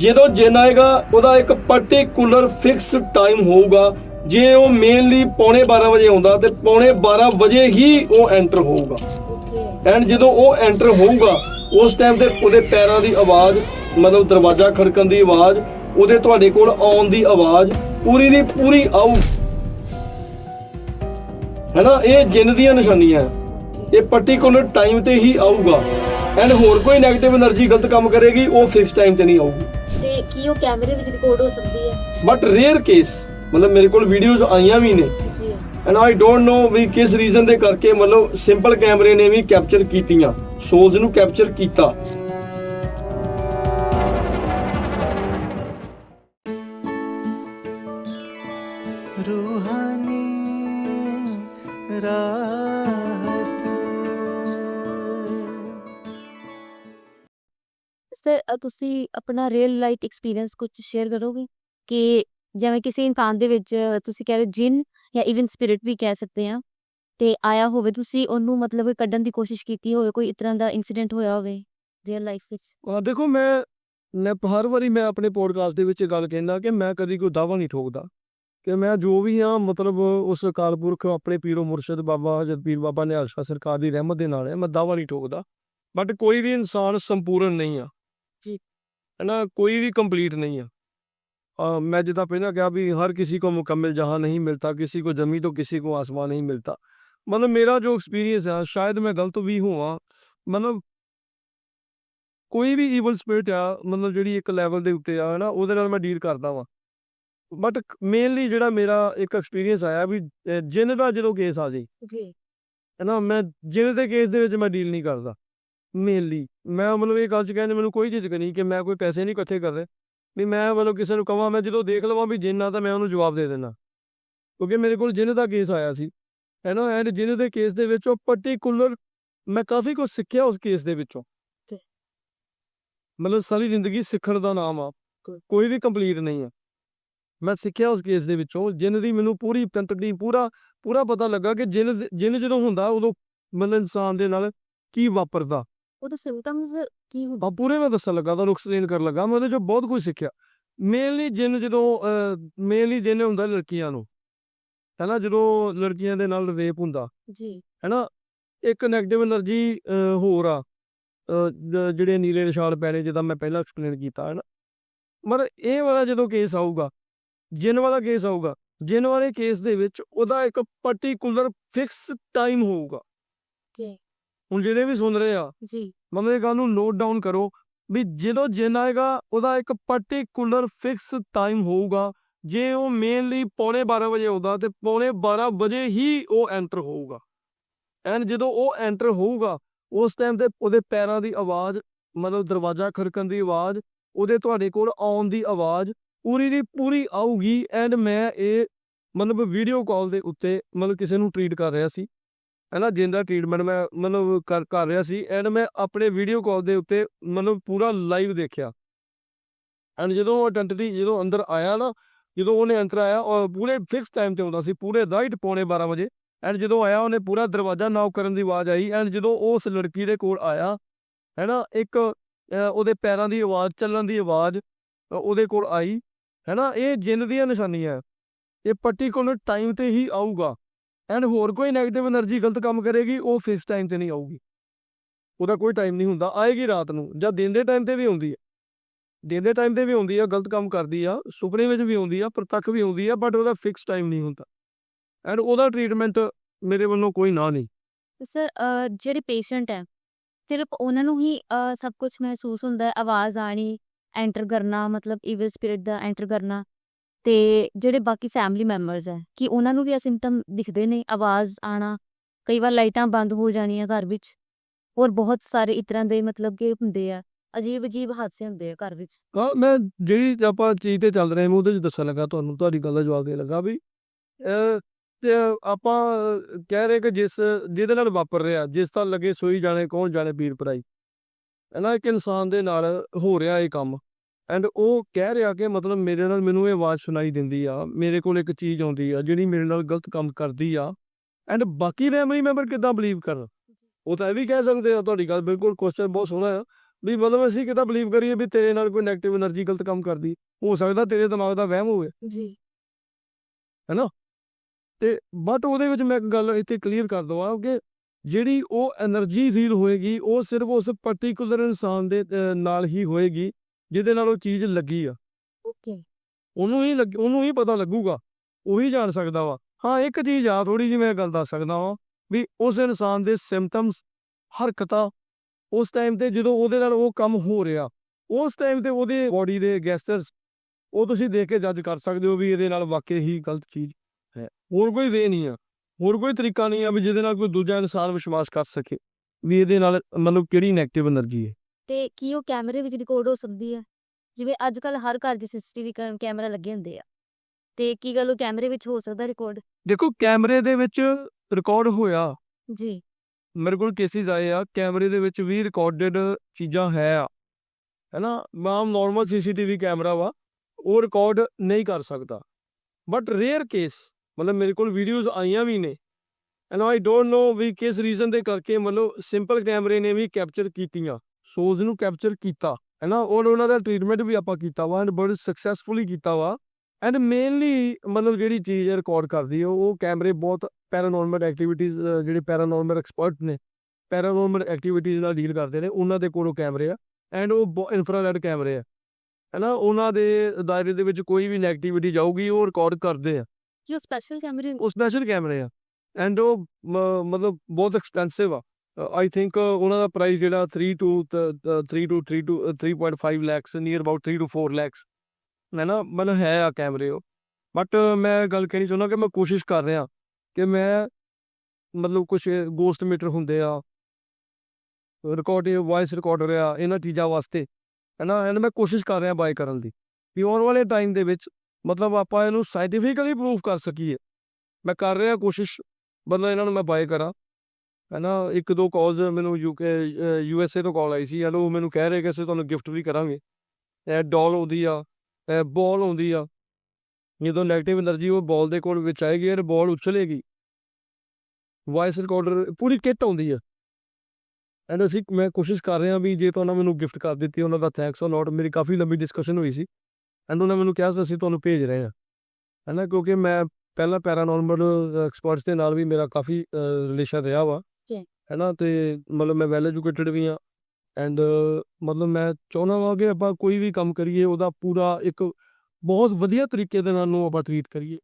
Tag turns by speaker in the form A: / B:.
A: ਜਦੋਂ ਜਿੰਨ ਆਏਗਾ ਉਹਦਾ ਇੱਕ ਪਾਰਟਿਕੂਲਰ ਫਿਕਸ ਟਾਈਮ ਹੋਊਗਾ। ਜੇ ਉਹ ਮੇਨਲੀ ਪੌਣੇ 12 ਵਜੇ ਆਉਂਦਾ ਤੇ ਪੌਣੇ 12 ਵਜੇ ਹੀ ਉਹ ਐਂਟਰ ਹੋਊਗਾ। ਐਂਡ ਜਦੋਂ ਉਹ ਐਂਟਰ ਹੋਊਗਾ ਉਸ ਟਾਈਮ ਤੇ ਉਹਦੇ ਪੈਰਾਂ ਦੀ ਆਵਾਜ਼ ਮਤਲਬ ਦਰਵਾਜ਼ਾ ਖੜਕਣ ਦੀ ਆਵਾਜ਼ ਉਹਦੇ ਤੁਹਾਡੇ ਕੋਲ ਆਉਣ ਦੀ ਆਵਾਜ਼ ਪੂਰੀ ਦੀ ਪੂਰੀ ਆਊ। ਹੈਨਾ? ਇਹ ਜਿੰਨ ਦੀਆਂ ਨਿਸ਼ਾਨੀਆਂ ਇਹ ਪਾਰਟਿਕੂਲਰ ਟਾਈਮ ਤੇ ਹੀ ਆਊਗਾ। ਐਂਡ ਹੋਰ ਕੋਈ ਨੈਗੇਟਿਵ એનર્ਜੀ ਗਲਤ ਕੰਮ ਕਰੇਗੀ ਉਹ ਫਿਕਸ ਟਾਈਮ ਤੇ ਨਹੀਂ ਆਊਗੀ।
B: ਕੀ ਉਹ ਕੈਮਰੇ ਵਿੱਚ ਰਿਕਾਰਡ ਹੋ ਸਕਦੀ ਹੈ?
A: ਬਟ ਰੇਅਰ ਕੇਸ ਮਤਲਬ ਮੇਰੇ ਕੋਲ ਵੀਡੀਓਜ਼ ਆਈਆਂ ਵੀ ਨੇ।
B: ਜੀ।
A: ਐਂਡ ਆਈ ਡੋਨਟ ਨੋ ਵੀ ਕਿਸ ਰੀਜ਼ਨ ਦੇ ਕਰਕੇ ਮਤਲਬ ਸਿੰਪਲ ਕੈਮਰੇ ਨੇ ਵੀ ਕੈਪਚਰ ਕੀਤੀਆਂ ਸੋਲਸ ਨੂੰ ਕੈਪਚਰ ਕੀਤਾ।
B: ਤੁਸੀਂ ਆਪਣਾ ਰੀਅਲ ਲਾਈਫ ਐਕਸਪੀਰੀਅੰਸ ਕੁਝ ਸ਼ੇਅਰ ਕਰੋਗੇ? ਕਿ ਜਿਵੇਂ ਕਿਸੇ ਇਨਸਾਨ ਦੇ ਵਿੱਚ ਤੁਸੀਂ ਕਹਿ ਰਹੇ ਜਿਨ ਜਾਂ ਇਵਨ ਸਪਿਰਿਟ ਵੀ ਕਹਿ ਸਕਦੇ ਆ ਤੇ ਆਇਆ ਹੋਵੇ ਤੁਸੀਂ ਉਹਨੂੰ ਮਤਲਬ ਕੱਢਣ ਦੀ ਕੋਸ਼ਿਸ਼ ਕੀਤੀ ਹੋਵੇ, ਕੋਈ ਇਸ ਦਾ ਇਨਸੀਡੈਂਟ ਹੋਇਆ ਹੋਵੇ ਰੀਅਲ ਲਾਈਫ ਵਿੱਚ?
A: ਆ ਦੇਖੋ ਮੈਂ ਮੈਂ ਹਰ ਵਾਰੀ ਮੈਂ ਆਪਣੇ ਪੋਡਕਾਸਟ ਦੇ ਵਿੱਚ ਗੱਲ ਕਹਿੰਦਾ ਕਿ ਮੈਂ ਕਦੀ ਕੋਈ ਦਾਵਾ ਨਹੀਂ ਠੋਕਦਾ, ਕਿ ਮੈਂ ਜੋ ਵੀ ਆ ਮਤਲਬ ਉਸ ਅਕਾਲ ਪੁਰਖ ਆਪਣੇ ਪੀਰੋ ਮੁਰਸ਼ਿਦ ਬਾਬਾ ਜਦ ਬਾਬਾ ਨਿਹਾਲ ਸ਼ਾਹ ਸਰਕਾਰ ਦੀ ਰਹਿਮਤ ਦੇ ਨਾਲ ਹੈ, ਮੈਂ ਦਾਵਾ ਨਹੀਂ ਠੋਕਦਾ ਬਟ ਕੋਈ ਵੀ ਇਨਸਾਨ ਸੰਪੂਰਨ ਨਹੀਂ ਆ।
B: ਜੀ।
A: ਨਾ ਕੋਈ ਵੀ ਕੰਪਲੀਟ ਨਹੀਂ ਆ। ਆ ਮੈਂ ਜਿੱਦਾਂ ਪਹਿਲਾਂ ਕਿਹਾ ਵੀ ਹਰ ਕਿਸੇ ਕੋ ਮੁਕੰਮਲ ਜਹਾਂ ਨਹੀਂ ਮਿਲਤਾ ਕਿਸੇ ਕੋ ਜ਼ਮੀਨ ਤੋਂ ਕਿਸੇ ਕੋ ਆਸਮਾਨ ਨਹੀਂ ਮਿਲਤਾ। ਮਤਲਬ ਮੇਰਾ ਜੋ ਐਕਸਪੀਰੀਅੰਸ ਆ ਸ਼ਾਇਦ ਮੈਂ ਗਲਤ ਵੀ ਹੋਵਾਂ ਮਤਲਬ ਕੋਈ ਵੀ ਈਵਲ ਸਪਿਰਿਟ ਆ ਮਤਲਬ ਜਿਹੜੀ ਇੱਕ ਲੈਵਲ ਦੇ ਉੱਤੇ ਆ ਨਾ ਉਹਦੇ ਨਾਲ ਮੈਂ ਡੀਲ ਕਰਦਾ ਵਾਂ। ਬਟ ਮੇਨਲੀ ਜਿਹੜਾ ਮੇਰਾ ਇੱਕ ਐਕਸਪੀਰੀਅੰਸ ਆਇਆ ਵੀ ਜਿੰਨ ਦਾ ਜਦੋਂ ਕੇਸ ਆ ਜੇ
B: ਜੀ।
A: ਹੈ ਨਾ ਮੈਂ ਜਿੰਨ ਦੇ ਕੇਸ ਦੇ ਵਿੱਚ ਮੈਂ ਡੀਲ ਨਹੀਂ ਕਰਦਾ। ਮੇਨਲੀ। ਮੈਂ ਮਤਲਬ ਇਹ ਗੱਲ ਚ ਕਹਿੰਦੇ ਮੈਨੂੰ ਕੋਈ ਝਿਜਕ ਨਹੀਂ ਕਿ ਮੈਂ ਕੋਈ ਪੈਸੇ ਨਹੀਂ ਇਕੱਠੇ ਕਰ ਰਿਹਾ। ਵੀ ਮੈਂ ਮਤਲਬ ਕਿਸੇ ਨੂੰ ਕਹਾਂ ਮੈਂ ਜਦੋਂ ਦੇਖ ਲਵਾਂ ਵੀ ਜਿੰਨ ਤਾਂ ਮੈਂ ਉਹਨੂੰ ਜਵਾਬ ਦੇ ਦੇਣਾ ਕਿਉਂਕਿ ਮੇਰੇ ਕੋਲ ਜਿੰਨ ਦਾ ਕੇਸ ਆਇਆ ਸੀ। ਹੈ ਨਾ? ਐਂਡ ਜਿੰਨ ਦੇ ਕੇਸ ਦੇ ਵਿੱਚ ਉਹ ਪਾਰਟਿਕੂਲਰ ਮੈਂ ਕਾਫੀ ਕੁਝ ਸਿੱਖਿਆ ਉਸ ਕੇਸ ਦੇ ਵਿੱਚੋਂ. ਮਤਲਬ ਸਾਰੀ ਜ਼ਿੰਦਗੀ ਸਿੱਖਣ ਦਾ ਨਾਮ ਆ। ਕੋਈ ਵੀ ਕੰਪਲੀਟ ਨਹੀਂ ਆ। ਮੈਂ ਸਿੱਖਿਆ ਉਸ ਕੇਸ ਦੇ ਵਿੱਚੋਂ। ਜਿੰਨ ਦੀ ਮੈਨੂੰ ਪੂਰੀ ਤੰਤੜੀ ਪੂਰਾ ਪੂਰਾ ਪਤਾ ਲੱਗਾ ਕਿ ਜਿੰਨ ਜਿੰਨ ਜਦੋਂ ਹੁੰਦਾ ਉਦੋਂ ਮਤਲਬ ਇਨਸਾਨ ਦੇ ਨਾਲ ਕੀ ਵਾਪਰਦਾ।
B: ਉਹਦੇ ਸਿੰਪਟਮਸ ਕੀ ਹੁੰਦੇ?
A: ਆ ਪੂਰੇ ਮੈਂ ਦੱਸਣ ਲੱਗਾ ਤੁਹਾਨੂੰ ਐਕਸਪਲੇਨ ਕਰਨ ਲੱਗਾ ਮੈਂ ਉਹਦੇ ਚੋਂ ਬਹੁਤ ਕੁਝ ਸਿੱਖਿਆ। ਮੇਨਲੀ ਜਿੰਨ ਜਦੋਂ ਮੇਨਲੀ ਜਿੰਨ ਹੁੰਦਾ ਲੜਕੀਆਂ ਨੂੰ ਹੈਨਾ ਜਦੋਂ ਲੜਕੀਆਂ ਦੇ ਨਾਲ ਰੇਪ ਹੁੰਦਾ
B: ਜੀ।
A: ਹੈਨਾ ਇੱਕ ਨੈਗੇਟਿਵ એનર્ਜੀ ਹੋਰ ਆ ਜਿਹੜੇ ਨੀਲੇ ਨਿਸ਼ਾਨ ਪੈਣੇ ਜਿੱਦਾਂ ਮੈਂ ਪਹਿਲਾਂ ਐਕਸਪਲੇਨ ਕੀਤਾ ਹੈਨਾ। ਮਰ ਇਹ ਵਾਲਾ ਜਦੋਂ ਕੇਸ ਆਊਗਾ ਜਿੰਨ ਵਾਲਾ ਕੇਸ ਆਊਗਾ ਜਿੰਨ ਵਾਲੇ ਕੇਸ ਦੇ ਵਿੱਚ ਉਹਦਾ ਇੱਕ ਪਾਰਟਿਕੂਲਰ ਫਿਕਸ ਟਾਈਮ ਹੋਊਗਾ। ਹੁਣ ਜਿਹੜੇ ਵੀ ਸੁਣ ਰਹੇ ਆ
B: ਜੀ।
A: ਮਤਲਬ ਇਹ ਗੱਲ ਨੂੰ ਨੋਟ ਡਾਊਨ ਕਰੋ ਵੀ ਜਦੋਂ ਜਿਨ ਆਏਗਾ ਉਹਦਾ ਇੱਕ ਪਾਰਟਿਕੂਲਰ ਫਿਕਸ ਟਾਈਮ ਹੋਊਗਾ। ਜੇ ਉਹ ਮੇਨਲੀ ਪੌਣੇ 12 ਵਜੇ ਆਉਂਦਾ ਤੇ ਪੌਣੇ 12 ਵਜੇ ਹੀ ਉਹ ਐਂਟਰ ਹੋਊਗਾ। ਐਂਡ ਜਦੋਂ ਉਹ ਐਂਟਰ ਹੋਊਗਾ ਉਸ ਟਾਈਮ ਤੇ ਉਹਦੇ ਪੈਰਾਂ ਦੀ ਆਵਾਜ਼ ਮਤਲਬ ਦਰਵਾਜ਼ਾ ਖੜਕਣ ਦੀ ਆਵਾਜ਼ ਉਹਦੇ ਤੁਹਾਡੇ ਕੋਲ ਆਉਣ ਦੀ ਆਵਾਜ਼ ਪੂਰੀ ਦੀ ਪੂਰੀ ਆਊਗੀ। ਐਂਡ ਮੈਂ ਇਹ ਮਤਲਬ ਵੀਡੀਓ ਕਾਲ ਦੇ ਉੱਤੇ ਮਤਲਬ ਕਿਸੇ ਨੂੰ ਟ੍ਰੀਟ ਕਰ ਰਿਹਾ ਸੀ। ਹੈ ਨਾ, ਜਿੰਦਾ ਟ੍ਰੀਟਮੈਂਟ ਮੈਂ ਮਤਲਬ ਕਰ ਕਰ ਰਿਹਾ ਸੀ ਐਂਡ ਮੈਂ ਆਪਣੇ ਵੀਡੀਓ ਕਾਲ ਦੇ ਉੱਤੇ ਮਤਲਬ ਪੂਰਾ ਲਾਈਵ ਦੇਖਿਆ। ਐਂਡ ਜਦੋਂ ਉਹ ਆਇਡੈਂਟੀਟੀ ਜਦੋਂ ਅੰਦਰ ਆਇਆ ਨਾ, ਜਦੋਂ ਉਹਨੇ ਅੰਦਰ ਆਇਆ, ਉਹ ਪੂਰੇ ਫਿਕਸ ਟਾਈਮ ਤੇ ਹੁੰਦਾ ਸੀ, ਪੂਰੇ ਰਾਈਟ ਪੌਣੇ 12 ਵਜੇ। ਐਂਡ ਜਦੋਂ ਆਇਆ, ਉਹਨੇ ਪੂਰਾ ਦਰਵਾਜ਼ਾ ਨੌਕ ਕਰਨ ਦੀ ਆਵਾਜ਼ ਆਈ। ਐਂਡ ਜਦੋਂ ਉਸ ਲੜਕੀ ਦੇ ਕੋਲ ਆਇਆ, ਹੈ ਨਾ, ਇੱਕ ਉਹਦੇ ਪੈਰਾਂ ਦੀ ਆਵਾਜ਼, ਚੱਲਣ ਦੀ ਆਵਾਜ਼ ਉਹਦੇ ਕੋਲ ਆਈ, ਹੈ ਨਾ, ਇਹ ਜਿੰਨ ਦੀਆਂ ਨਿਸ਼ਾਨੀਆਂ। ਇਹ ਪਾਰਟਿਕੂਲਰ ਟਾਈਮ ਤੇ ਹੀ ਆਊਗਾ। ਐਂਡ ਹੋਰ ਕੋਈ 네ਗੇਟਿਵ એનર્ਜੀ ਗਲਤ ਕੰਮ ਕਰੇਗੀ, ਉਹ ਫਿਕਸ ਟਾਈਮ ਤੇ ਨਹੀਂ ਆਊਗੀ। ਉਹਦਾ ਕੋਈ ਟਾਈਮ ਨਹੀਂ ਹੁੰਦਾ, ਆਏਗੀ ਰਾਤ ਨੂੰ, ਜਾਂ ਦਿਨ ਦੇ ਟਾਈਮ ਤੇ ਵੀ ਆਉਂਦੀ ਹੈ। ਦਿਨ ਦੇ ਟਾਈਮ ਤੇ ਵੀ ਆਉਂਦੀ ਆ, ਗਲਤ ਕੰਮ ਕਰਦੀ ਆ, ਸੁਪਨੇ ਵਿੱਚ ਵੀ ਆਉਂਦੀ ਆ, ਪ੍ਰਤੱਖ ਵੀ ਆਉਂਦੀ ਆ ਬਟ ਉਹਦਾ ਫਿਕਸ ਟਾਈਮ ਨਹੀਂ ਹੁੰਦਾ। ਐਂਡ ਉਹਦਾ ਟ੍ਰੀਟਮੈਂਟ ਮੇਰੇ ਵੱਲੋਂ ਕੋਈ ਨਾ ਨਹੀਂ।
B: ਸਰ ਜਿਹੜੇ ਪੇਸ਼ੈਂਟ ਹੈ, ਸਿਰਫ ਉਹਨਾਂ ਨੂੰ ਹੀ ਸਭ ਕੁਝ ਮਹਿਸੂਸ ਹੁੰਦਾ ਹੈ, ਆਵਾਜ਼ ਆਣੀ ਐਂਟਰ ਕਰਨਾ, ਮਤਲਬ ਈਵਲ ਸਪਿਰਿਟ ਦਾ ਐਂਟਰ ਕਰਨਾ। ਤੇ ਜਿਹੜੇ ਬਾਕੀ ਫੈਮਿਲੀ ਮੈਂਬਰਸ ਹੈ, ਕਿ ਉਹਨਾਂ ਨੂੰ ਵੀ ਇਹ ਸਿੰਪਟਮ ਦਿਖਦੇ ਨੇ, ਆਵਾਜ਼ ਆਣਾ ਕਈ ਵਾਰ ਲਾਈਟਾਂ ਬੰਦ ਹੋ ਜਾਣੀਆਂ ਘਰ ਵਿੱਚ, ਹੋਰ ਬਹੁਤ ਸਾਰੇ ਇਸ ਦੇ ਮਤਲਬ ਕਿ ਹੁੰਦੇ ਆ ਅਜੀਬ ਅਜੀਬ ਹਾਦਸੇ ਹੁੰਦੇ ਆ ਘਰ ਵਿੱਚ।
A: ਹਾਂ, ਮੈਂ ਜਿਹੜੀ ਆਪਾਂ ਚੀਜ਼ ਤੇ ਚੱਲ ਰਹੇ ਹਾਂ, ਮੈਂ ਉਹਦੇ ਚ ਦੱਸਣ ਲੱਗਾ ਤੁਹਾਨੂੰ, ਤੁਹਾਡੀ ਗੱਲ ਦਾ ਜਵਾਬ ਦੇਣ ਲੱਗਾ ਵੀ ਤੇ ਆਪਾਂ ਕਹਿ ਰਹੇ ਕਿ ਜਿਸ, ਜਿਹਦੇ ਨਾਲ ਵਾਪਰ ਰਿਹਾ, ਜਿਸ ਤਾਂ ਲੱਗੇ ਸੋਈ ਜਾਣੇ, ਕੌਣ ਜਾਣੇ ਪੀਰ ਭਰਾਈ। ਹੈ ਨਾ, ਇੱਕ ਇਨਸਾਨ ਦੇ ਨਾਲ ਹੋ ਰਿਹਾ ਇਹ ਕੰਮ। ਐਂਡ ਉਹ ਕਹਿ ਰਿਹਾ ਕਿ ਮਤਲਬ ਮੇਰੇ ਨਾਲ ਮੈਨੂੰ ਇਹ ਆਵਾਜ਼ ਸੁਣਾਈ ਦਿੰਦੀ ਆ ਮੇਰੇ ਕੋਲ ਇੱਕ ਚੀਜ਼ ਆਉਂਦੀ ਆ ਜਿਹੜੀ ਮੇਰੇ ਨਾਲ ਗਲਤ ਕੰਮ ਕਰਦੀ ਆ। ਐਂਡ ਬਾਕੀ ਫੈਮਿਲੀ ਮੈਂਬਰ ਕਿਦਾਂ ਬਲੀਵ ਕਰ ਉਹ ਤਾਂ ਇਹ ਵੀ ਕਹਿ ਸਕਦੇ ਆ ਤੁਹਾਡੀ ਗੱਲ ਬਿਲਕੁਲ ਕੁਐਸਚਨ ਬਹੁਤ ਸੋਹਣਾ ਆ ਵੀ ਮਤਲਬ ਅਸੀਂ ਕਿਦਾਂ ਬਲੀਵ ਕਰੀਏ ਵੀ ਤੇਰੇ ਨਾਲ ਕੋਈ ਨੈਗੇਟਿਵ એનર્ਜੀ ਗਲਤ ਕੰਮ ਕਰਦੀ। ਹੋ ਸਕਦਾ ਤੇਰੇ ਦਿਮਾਗ ਦਾ ਵਹਿਮ ਹੋਵੇ।
B: ਜੀ। ਹੈਨਾ?
A: ਤੇ ਬਟ ਉਹਦੇ ਵਿੱਚ ਮੈਂ ਇੱਕ ਗੱਲ ਇੱਥੇ ਕਲੀਅਰ ਕਰ ਦਵਾਂ ਕਿ ਜਿਹੜੀ ਉਹ એનર્ਜੀ ਫੀਲ ਹੋਏਗੀ ਉਹ ਸਿਰਫ ਉਸ ਪਾਰਟਿਕੂਲਰ ਇਨਸਾਨ ਦੇ ਨਾਲ ਹੀ ਹੋਏਗੀ। ਜਿਹਦੇ ਨਾਲ ਉਹ ਚੀਜ਼ ਲੱਗੀ ਆ।
B: ਓਕੇ।
A: ਉਹਨੂੰ ਹੀ ਲੱਗ- ਉਹਨੂੰ ਹੀ ਪਤਾ ਲੱਗੂਗਾ। ਉਹੀ ਜਾਣ ਸਕਦਾ ਵਾ। ਹਾਂ ਇੱਕ ਚੀਜ਼ ਆ ਥੋੜੀ ਜਿਹੀ ਮੈਂ ਗੱਲ ਦੱਸ ਸਕਦਾ ਵਾਂ ਵੀ ਉਸ ਇਨਸਾਨ ਦੇ ਸਿੰਪਟਮਸ ਹਰਕਤਾਂ ਉਸ ਟਾਈਮ ਤੇ ਜਦੋਂ ਉਹਦੇ ਨਾਲ ਉਹ ਕੰਮ ਹੋ ਰਿਹਾ ਉਸ ਟਾਈਮ ਤੇ ਉਹਦੇ ਬਾਡੀ ਦੇ ਗੈਸਟਰਸ ਉਹ ਤੁਸੀਂ ਦੇਖ ਕੇ ਜੱਜ ਕਰ ਸਕਦੇ ਹੋ ਵੀ ਇਹਦੇ ਨਾਲ ਵਾਕਈ ਹੀ ਗਲਤ ਚੀਜ਼ ਹੈ। ਹੋਰ ਕੋਈ ਵੇ ਨਹੀਂ ਆ। ਹੋਰ ਕੋਈ ਤਰੀਕਾ ਨਹੀਂ ਆ ਵੀ ਜਿਹਦੇ ਨਾਲ ਕੋਈ ਦੂਜਾ ਇਨਸਾਨ ਵਿਸ਼ਵਾਸ ਕਰ ਸਕੇ ਵੀ ਇਹਦੇ ਨਾਲ ਮਤਲਬ ਕਿਹੜੀ ਨੈਗੇਟਿਵ એનર્ਜੀ ਹੈ।
B: ਤੇ ਕੀ ਉਹ ਕੈਮਰੇ ਵਿੱਚ ਰਿਕਾਰਡ ਹੋ ਸਕਦੀ ਹੈ? ਜਿਵੇਂ ਅੱਜ ਕੱਲ ਹਰ ਘਰ 'ਚ ਸੀਸੀਟੀਵੀ ਕੈਮਰਾ ਲੱਗੇ ਹੁੰਦੇ ਆ। ਤੇ ਕੀ ਗੱਲ ਉਹ ਕੈਮਰੇ ਵਿੱਚ ਹੋ ਸਕਦਾ ਰਿਕਾਰਡ?
A: ਦੇਖੋ ਕੈਮਰੇ ਦੇ ਵਿੱਚ ਰਿਕਾਰਡ ਹੋਇਆ।
B: ਜੀ।
A: ਮੇਰੇ ਕੋਲ ਕੇਸਿਸ ਆਏ ਆ ਕੈਮਰੇ ਦੇ ਵਿੱਚ ਵੀ ਰਿਕਾਰਡਡ ਚੀਜ਼ਾਂ ਹੈ ਆ। ਹੈਨਾ? ਮਾਮ ਨਾਰਮਲ ਸੀਸੀਟੀਵੀ ਕੈਮਰਾ ਵਾ ਉਹ ਰਿਕਾਰਡ ਨਹੀਂ ਕਰ ਸਕਦਾ। ਬਟ ਰੇਅਰ ਕੇਸ ਮਤਲਬ ਮੇਰੇ ਕੋਲ ਵੀਡੀਓਜ਼ ਆਈਆਂ ਵੀ ਨੇ। ਐਂਡ ਆਈ ਡੋਨਟ ਨੋ ਵੀ ਕਿਸ ਰੀਜ਼ਨ ਦੇ ਕਰਕੇ ਮਤਲਬ ਸਿੰਪਲ ਕੈਮਰੇ ਨੇ ਵੀ ਕੈਪਚਰ ਕੀਤੀਆਂ। ਸੋਜ਼ ਨੂੰ ਕੈਪਚਰ ਕੀਤਾ ਹੈਨਾ? ਔਰ ਉਹਨਾਂ ਦਾ ਟ੍ਰੀਟਮੈਂਟ ਵੀ ਆਪਾਂ ਕੀਤਾ ਵਾ ਐਂਡ ਬੜੀ ਸਕਸੈਸਫੁਲੀ ਕੀਤਾ ਵਾ। ਐਂਡ ਮੇਨਲੀ ਮਤਲਬ ਜਿਹੜੀ ਚੀਜ਼ ਰਿਕਾਰਡ ਕਰਦੀ ਹੈ ਉਹ ਕੈਮਰੇ ਬਹੁਤ ਪੈਰਾਨੋਰਮਲ ਐਕਟੀਵਿਟੀਜ਼ ਜਿਹੜੇ ਪੈਰਾਨੋਰਮਲ ਐਕਸਪਰਟ ਨੇ ਪੈਰਾਨੋਰਮਲ ਐਕਟੀਵਿਟੀਜ਼ ਨਾਲ ਡੀਲ ਕਰਦੇ ਨੇ ਉਹਨਾਂ ਦੇ ਕੋਲੋਂ ਕੈਮਰੇ ਆ ਐਂਡ ਉਹ ਇਨਫਰਾਰੈਡ ਕੈਮਰੇ ਆ ਹੈਨਾ? ਉਹਨਾਂ ਦੇ ਦਾਇਰੇ ਦੇ ਵਿੱਚ ਕੋਈ ਵੀ ਨੈਗੇਟਿਵਿਟੀ ਜਾਊਗੀ ਉਹ ਰਿਕਾਰਡ ਕਰਦੇ ਆ।
B: ਕੀ ਉਹ ਸਪੈਸ਼ਲ ਕੈਮਰੇ
A: ਉਹ ਸਪੈਸ਼ਲ ਕੈਮਰੇ ਆ। ਐਂਡ ਉਹ ਮਤਲਬ ਬਹੁਤ ਐਕਸਪੈਂਸਿਵ ਆ। ਆਈ ਥਿੰਕ ਉਹਨਾਂ ਦਾ ਪ੍ਰਾਈਸ ਜਿਹੜਾ 3 to 3 to 3 to 3.5 lakhs near about 3 to 4 lakhs ਹੈ ਨਾ? ਮਤਲਬ ਹੈ ਆ ਕੈਮਰੇ ਉਹ। ਬਟ ਮੈਂ ਗੱਲ ਕਹਿਣੀ ਚਾਹੁੰਦਾ ਕਿ ਮੈਂ ਕੋਸ਼ਿਸ਼ ਕਰ ਰਿਹਾ ਕਿ ਮੈਂ ਮਤਲਬ ਕੁਝ ਗੋਸਟ ਮੀਟਰ ਹੁੰਦੇ ਆ ਰਿਕਾਰਡ ਵਾਇਸ ਰਿਕਾਰਡਰ ਆ, ਇਹਨਾਂ ਚੀਜ਼ਾਂ ਵਾਸਤੇ, ਹੈ ਨਾ? ਐਂਡ ਮੈਂ ਕੋਸ਼ਿਸ਼ ਕਰ ਰਿਹਾ ਬਾਈ ਕਰਨ ਦੀ। ਵੀ ਆਉਣ ਵਾਲੇ ਟਾਈਮ ਦੇ ਵਿੱਚ ਮਤਲਬ ਆਪਾਂ ਇਹਨੂੰ ਸਾਇੰਟੀਫਿਕਲੀ ਪ੍ਰੂਫ ਕਰ ਸਕੀਏ। ਮੈਂ ਕਰ ਰਿਹਾ ਕੋਸ਼ਿਸ਼, ਮਤਲਬ ਇਹਨਾਂ ਨੂੰ ਮੈਂ ਬਾਏ ਕਰਾਂ। ਕਹਿੰਦਾ ਇੱਕ ਦੋ ਕਾਲਸ ਮੈਨੂੰ ਯੂਕੇ ਯੂ ਐਸ ਏ ਤੋਂ ਕਾਲ ਆਈ ਸੀ ਹਲੋ ਮੈਨੂੰ ਕਹਿ ਰਹੇ ਕਿ ਅਸੀਂ ਤੁਹਾਨੂੰ ਗਿਫਟ ਵੀ ਕਰਾਂਗੇ। ਇਹ ਡਾਲ ਆਉਂਦੀ ਆ, ਇਹ ਬਾਲ ਆਉਂਦੀ ਆ। ਜਦੋਂ ਨੈਗੇਟਿਵ એનર્ਜੀ ਉਹ ਬਾਲ ਦੇ ਕੋਲ ਵਿੱਚ ਆਏਗੀ, ਇਹ ਬਾਲ ਉਛਲੇਗੀ। ਵਾਇਸ ਰਿਕਾਰਡਰ ਪੂਰੀ ਕਿੱਟ ਆਉਂਦੀ ਆ। ਐਂਡ ਅਸੀਂ, ਮੈਂ ਕੋਸ਼ਿਸ਼ ਕਰ ਰਿਹਾ ਵੀ ਜੇ ਤੁਹਾਨੂੰ ਮੈਨੂੰ ਗਿਫਟ ਕਰ ਦਿੱਤੀ, ਉਹਨਾਂ ਦਾ ਥੈਂਕਸ ਅ ਲੋਟ ਮੇਰੀ ਕਾਫੀ ਲੰਬੀ ਡਿਸਕਸ਼ਨ ਹੋਈ ਸੀ। ਐਂਡ ਉਹਨਾਂ ਮੈਨੂੰ ਕਿਹਾ ਸੀ ਅਸੀਂ ਤੁਹਾਨੂੰ ਭੇਜ ਰਹੇ ਹਾਂ। ਹੈਨਾ, ਕਿਉਂਕਿ ਮੈਂ ਪਹਿਲਾਂ ਪੈਰਾਨੋਰਮਲ ਐਕਸਪਰਟਸ ਦੇ ਨਾਲ ਵੀ ਮੇਰਾ ਕਾਫੀ ਰਿਲੇਸ਼ਨ ਰਿਹਾ ਵਾ।
B: Okay.
A: ਹੈ ਨਾ ਤੇ ਮਤਲਬ ਮੈਂ ਵੈਲ ਐਜੂਕੇਟਡ ਵੀ ਆ ਐਂਡ ਮਤਲਬ ਮੈਂ ਚਾਹੁੰਦਾ ਵਾਂ ਕਿ ਆਪਾਂ ਕੋਈ ਵੀ ਕੰਮ ਕਰੀਏ, ਉਹਦਾ ਪੂਰਾ ਇੱਕ ਬਹੁਤ ਵਧੀਆ ਤਰੀਕੇ ਦੇ ਨਾਲ ਨੂੰ ਆਪਾਂ ਟ੍ਰੀਟ ਕਰੀਏ